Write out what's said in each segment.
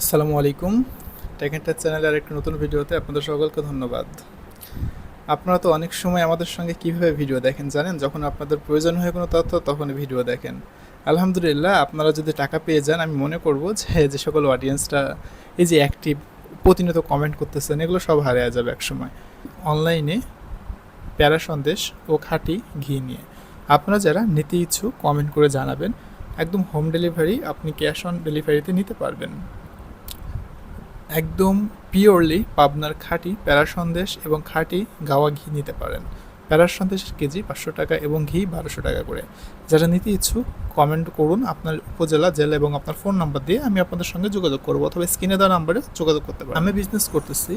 আসসালামু আলাইকুম। টেকেন্টার চ্যানেলের আরেকটি নতুন ভিডিওতে আপনাদের সকলকে ধন্যবাদ। আপনারা তো অনেক সময় আমাদের সঙ্গে কীভাবে ভিডিও দেখেন জানেন? যখন আপনাদের প্রয়োজন হয় কোনো তথ্য তখন ভিডিও দেখেন। আলহামদুলিল্লাহ, আপনারা যদি টাকা পেয়ে যান, আমি মনে করব যে যে সকল অডিয়েন্সটা এই যে অ্যাক্টিভ প্রতিনিয়ত কমেন্ট করতেছেন, এগুলো সব হারিয়ে যাবে একসময়। অনলাইনে প্যারা সন্দেশ ও খাঁটি ঘি নিয়ে। আপনারা যারা নিতে ইচ্ছুক কমেন্ট করে জানাবেন। একদম হোম ডেলিভারি আপনি ক্যাশ অন ডেলিভারিতে নিতে পারবেন। একদম পিওরলি পাবনার খাঁটি প্যারা সন্দেশ এবং খাঁটি গাওয়া ঘি নিতে পারেন। প্যারার সন্দেশের কেজি পাঁচশো টাকা এবং ঘি বারোশো টাকা করে। যারা নিতে ইচ্ছুক কমেন্ট করুন আপনার উপজেলা, জেলা এবং আপনার ফোন নাম্বার দিয়ে আমি আপনাদের সঙ্গে যোগাযোগ করব অথবা স্ক্রিনে দেওয়া নাম্বারে যোগাযোগ করতে পারি আমি বিজনেস করতেছি।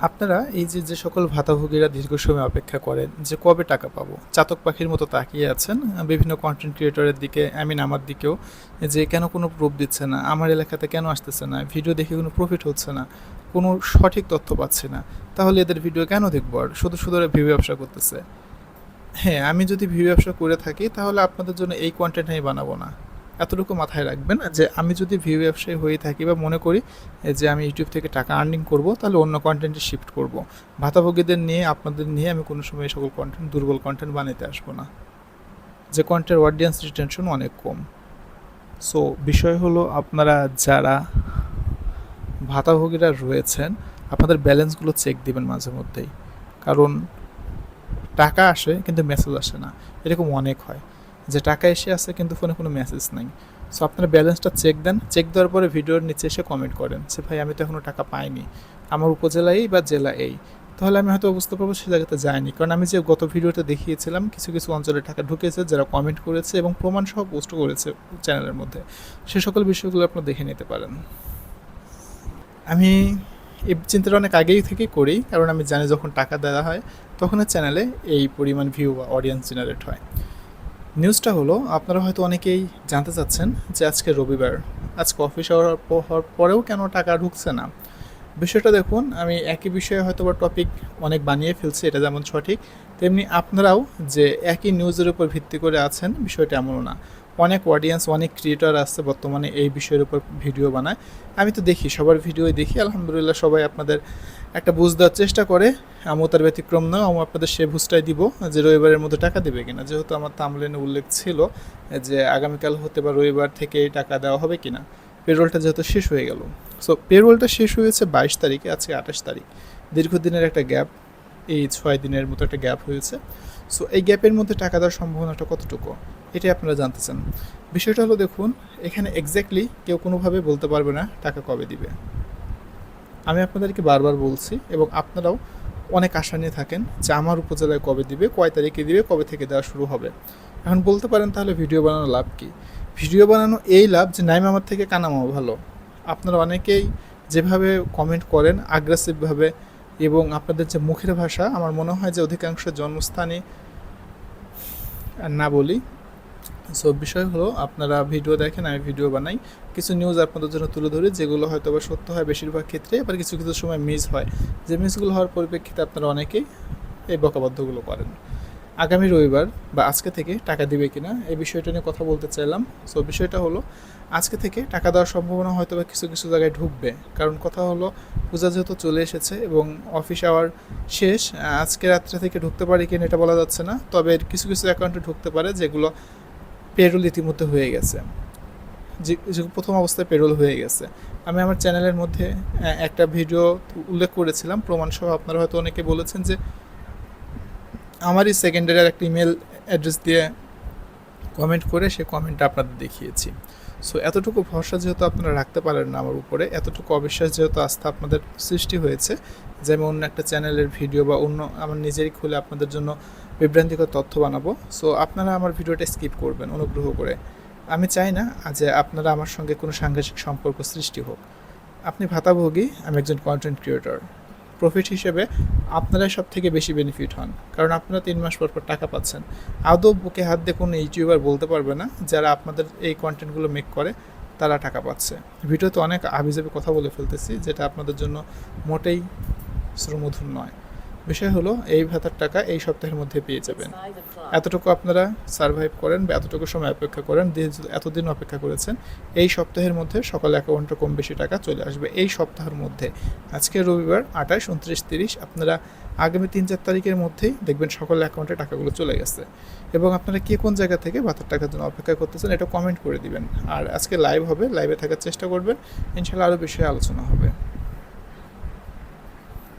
আপনারা এই যে যে সকল ভাতাভোগীরা দীর্ঘ সময় অপেক্ষা করেন যে কবে টাকা পাবো? চাতক পাখির মতো তাকিয়ে আছেন, বিভিন্ন কন্টেন্ট ক্রিয়েটরের দিকে মিন আমার দিকেও, যে কেন কোনো প্রুফ দিচ্ছে না? আমার এলাকাতে কেন আসতেছে না? ভিডিও দেখে কোনো প্রফিট হচ্ছে না? কোনো সঠিক তথ্য পাচ্ছে না? তাহলে এদের ভিডিও কেন দেখব? আর শুধু শুধু ভিউ ব্যবসা করতেছে। হ্যাঁ আমি যদি ভিউ ব্যবসা করে থাকি, তাহলে আপনাদের জন্য এই কন্টেন্ট আমি বানাবো না। এতটুকু মাথায় রাখবেন যে আমি যদি ভিউ ব্যবসায়ী হয়ে থাকি বা মনে করি যে আমি ইউটিউব থেকে টাকা আর্নিং করব, তাহলে অন্য কন্টেন্টে শিফট করব। ভাতাভোগীদের নিয়ে, আপনাদের নিয়ে আমি কোনো সময় সকল কন্টেন্ট দুর্বল কন্টেন্ট বানাতে আসব না। যে কন্টেন্ট অডিয়েন্স রিটেনশন অনেক কম। সো বিষয় হলো আপনারা যারা ভাতাভোগীরা রয়েছেন, আপনাদের ব্যালেন্সগুলো চেক দিবেন মাঝে মধ্যেই। কারণ টাকা আসে, কিন্তু মেসেজ আসে না। এরকম অনেক হয়। যে টাকা এসে আছে কিন্তু ফোনে কোনো মেসেজ নাই। সো আপনারা ব্যালেন্সটা চেক দেন। চেক দেওয়ার পরে ভিডিওর নিচে এসে কমেন্ট করেন যে, ভাই, আমি তো এখনও টাকা পাইনি। আমার উপজেলা এই বা জেলা এই। তাহলে আমি হয়তো বুঝতে পারব সে জায়গাতে যায়নি। কারণ আমি যে গত ভিডিওতে দেখিয়েছিলাম, কিছু কিছু অঞ্চলে টাকা ঢুকেছে, যারা কমেন্ট করেছে এবং প্রমাণ সহ পোস্ট করেছে চ্যানেলের মধ্যে। সে সকল বিষয়গুলো আপনারা দেখে নিতে পারেন। আমি এই চিন্তাটা অনেক আগেই থেকে করি, কারণ আমি জানি যখন টাকা দেওয়া হয় তখন চ্যানেলে এই পরিমাণ ভিউ বা অডিয়েন্স জেনারেট হয়। নিউজটা হলো, আপনারা হয়তো অনেকেই জানতে চাচ্ছেন যে আজকে রবিবার, আজকে অফিস হওয়ার পরেও কেন টাকা ঢুকছে না? বিষয়টা দেখুন, আমি একই বিষয়ে হয়তো বা টপিক অনেক বানিয়ে ফেলছি, এটা যেমন সঠিক, তেমনি আপনারাও যে একই নিউজের উপর ভিত্তি করে আছেন, বিষয়টা এমনও না। অনেক অডিয়েন্স অনেক ক্রিয়েটর আছে বর্তমানে এই বিষয়ের উপর ভিডিও বানায়। আমি তো দেখি, সবার ভিডিওই দেখি। আলহামদুলিল্লাহ সবাই আপনাদের একটা বুঝ দেওয়ার চেষ্টা করে। আমিও তার ব্যতিক্রম নয় আমি আপনাদের সে বুঝটাই দিব যে রবিবারের মধ্যে টাকা দেবে কিনা। যেহেতু আমার তামলেনে উল্লেখ ছিল যে আগামীকাল হতে বা রবিবার থেকে টাকা দেওয়া হবে কিনা। পেরোলটা যেহেতু শেষ হয়ে গেল। সো পেরোলটা শেষ হয়েছে বাইশ তারিখে, আজকে আঠাশ তারিখ। দীর্ঘদিনের একটা গ্যাপ এই ছয় দিনের মতো একটা গ্যাপ হয়েছে। সো এই গ্যাপের মধ্যে টাকা দেওয়ার সম্ভাবনাটা কতটুকু? এটাই আপনারা জানতে চান বিষয়টা হলো দেখুন, এখানে এক্স্যাক্টলি কেউ কোনোভাবে বলতে পারবে না টাকা কবে দিবে। আমি আপনাদেরকে বারবার বলছি এবং আপনারাও অনেক আশা নিয়ে থাকেন যে আমার উপজেলায় কবে দিবে, কয় তারিখে দিবে, কবে থেকে দেওয়া শুরু হবে। এখন বলতে পারেন তাহলে ভিডিও বানানো লাভ কি? ভিডিও বানানো এই লাভ যে নাইম আমার থেকে কানামাও ভালো। আপনারা অনেকেই যেভাবে কমেন্ট করেন আগ্রেসিভভাবে এবং আপনাদের যে মুখের ভাষা, আমার মনে হয় যে অধিকাংশ জন্মস্থানে না বলি সো বিষয় হলো, আপনারা ভিডিও দেখেন, আমি ভিডিও বানাই। কিছু নিউজ আপনাদের জন্য তুলে ধরি, যেগুলো হয়তো বা সত্য হয় বেশিরভাগ ক্ষেত্রে, আবার কিছু কিছু সময় মিস হয়। যে মিসগুলো হওয়ার পরিপ্রেক্ষিতে আপনারা অনেকেই এই বকাবদ্ধগুলো করেন। আগামী রবিবার বা আজকে থেকে টাকা দিবে কিনা, এই বিষয়টা নিয়ে কথা বলতে চাইলাম। সো বিষয়টা হলো, আজকে থেকে টাকা দেওয়ার সম্ভাবনা হয়তো বা কিছু কিছু জায়গায় ঢুকবে। কারণ কথা হলো, পূজা যেহেতু চলে এসেছে এবং অফিস আওয়ার শেষ আজকে রাত্রে থেকে ঢুকতে পারে কিনা এটা বলা যাচ্ছে না। তবে কিছু কিছু অ্যাকাউন্টে ঢুকতে পারে, যেগুলো পেরোল ইতিমধ্যে হয়ে গেছে। যে প্রথম অবস্থায় পেরোল হয়ে গেছে। আমি আমার চ্যানেলের মধ্যে একটা ভিডিও উল্লেখ করেছিলাম। প্রমাণ সহ আপনারা হয়তো অনেকে বলেছেন যে, আমারই সেকেন্ডারি একটা ইমেল অ্যাড্রেস দিয়ে কমেন্ট করে সে কমেন্টটা আপনাদের দেখিয়েছি। সো এতটুকু ভরসা যেহেতু আপনারা রাখতে পারেন না আমার উপরে, এতটুকু অবিশ্বাস যেহেতু আস্থা আপনাদের সৃষ্টি হয়েছে যে, আমি অন্য একটা চ্যানেলের ভিডিও বা অন্য, আমার নিজেরই খুলে আপনাদের জন্য বিভ্রান্তিকর তথ্য বানাবো। সো আপনারা আমার ভিডিওটা স্কিপ করবেন অনুগ্রহ করে। আমি চাই না যে আপনারা আমার সঙ্গে কোনো সাংঘাতিক সম্পর্ক সৃষ্টি হোক। আপনি ভাতাভোগী, আমি একজন কন্টেন্ট ক্রিয়েটর প্রফিট হিসেবে আপনারাই সব থেকে বেশি বেনিফিট হন। কারণ আপনারা তিন মাস পর পর টাকা পাচ্ছেন। আদৌ বুকে হাত দিয়ে কোনো ইউটিউবার বলতে পারবে না যারা আপনাদের এই কন্টেন্টগুলো মেক করে, তারা টাকা পাচ্ছে। ভিডিওতে অনেক আবিজাবি কথা বলে ফেলতেছি, যেটা আপনাদের জন্য মোটেই শ্রমধুর নয়। বিষয় হলো, এই ভাতার টাকা এই সপ্তাহের মধ্যে পেয়ে যাবেন। এতটুকু আপনারা সার্ভাইভ করেন বা এতটুকু সময় অপেক্ষা করেন এতদিন অপেক্ষা করেছেন, এই সপ্তাহের মধ্যে সকাল অ্যাকাউন্টে কম বেশি টাকা চলে আসবে। এই সপ্তাহের মধ্যে, আজকে রবিবার, আঠাশ, উনত্রিশ, তিরিশ, আপনারা আগামী তিন, চার তারিখের মধ্যেই দেখবেন সকল অ্যাকাউন্টে টাকাগুলো চলে গেছে। এবং আপনারা কে কোন জায়গা থেকে ভাতার টাকার জন্য অপেক্ষা করতেছেন এটা কমেন্ট করে দিবেন। আর আজকে লাইভ হবে লাইভে থাকার চেষ্টা করবেন ইনশাল্লাহ আরও বিষয়ে আলোচনা হবে।